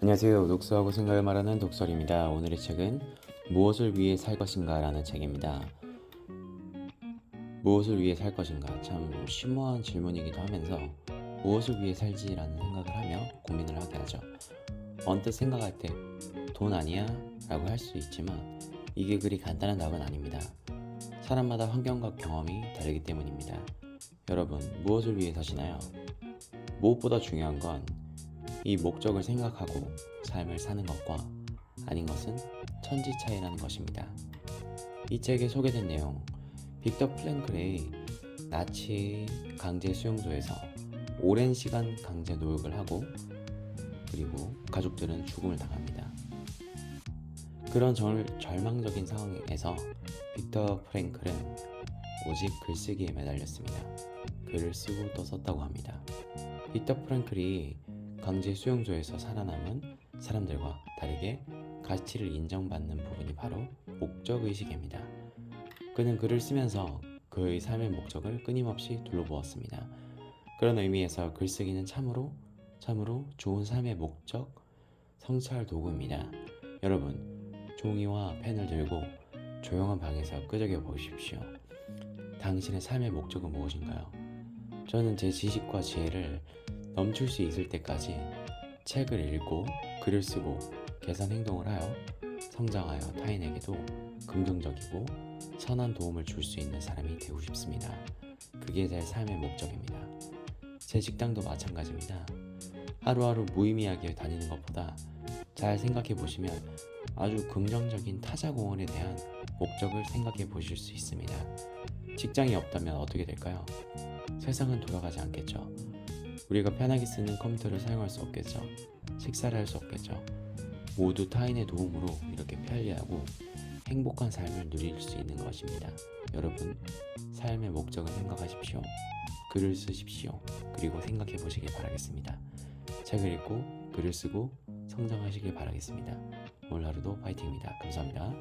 안녕하세요. 독서하고 생각을 말하는 독설입니다. 오늘의 책은 무엇을 위해 살 것인가 라는 책입니다. 무엇을 위해 살 것인가 참 심오한 질문이기도 하면서 무엇을 위해 살지라는 생각을 하며 고민을 하게 하죠. 언뜻 생각할 때 돈 아니야? 라고 할 수 있지만 이게 그리 간단한 답은 아닙니다. 사람마다 환경과 경험이 다르기 때문입니다. 여러분 무엇을 위해 사시나요? 무엇보다 중요한 건 이 목적을 생각하고 삶을 사는 것과 아닌 것은 천지 차이라는 것입니다. 이 책에 소개된 내용, 빅터 플랭클의 나치 강제 수용소에서 오랜 시간 강제 노역을 하고 그리고 가족들은 죽음을 당합니다. 그런 절, 절망적인 상황에서 빅터 프랭클은 오직 글쓰기에 매달렸습니다. 글을 쓰고 또 썼다고 합니다. 빅터 프랭클이 강제 수용소에서 살아남은 사람들과 다르게 가치를 인정받는 부분이 바로 목적의식입니다. 그는 글을 쓰면서 그의 삶의 목적을 끊임없이 둘러보았습니다. 그런 의미에서 글쓰기는 참으로 참으로 좋은 삶의 목적 성찰 도구입니다. 여러분 종이와 펜을 들고 조용한 방에서 끄적여 보십시오. 당신의 삶의 목적은 무엇인가요? 저는 제 지식과 지혜를 넘칠 수 있을 때까지 책을 읽고 글을 쓰고 개선 행동을 하여 성장하여 타인에게도 긍정적이고 선한 도움을 줄 수 있는 사람이 되고 싶습니다. 그게 제 삶의 목적입니다. 제 직장도 마찬가지입니다. 하루하루 무의미하게 다니는 것보다 잘 생각해 보시면 아주 긍정적인 타자 공헌에 대한 목적을 생각해 보실 수 있습니다. 직장이 없다면 어떻게 될까요? 세상은 돌아가지 않겠죠. 우리가 편하게 쓰는 컴퓨터를 사용할 수 없겠죠. 식사를 할 수 없겠죠. 모두 타인의 도움으로 이렇게 편리하고 행복한 삶을 누릴 수 있는 것입니다. 여러분, 삶의 목적을 생각하십시오. 글을 쓰십시오. 그리고 생각해 보시길 바라겠습니다. 책을 읽고 글을 쓰고 성장하시길 바라겠습니다. 오늘 하루도 파이팅입니다. 감사합니다.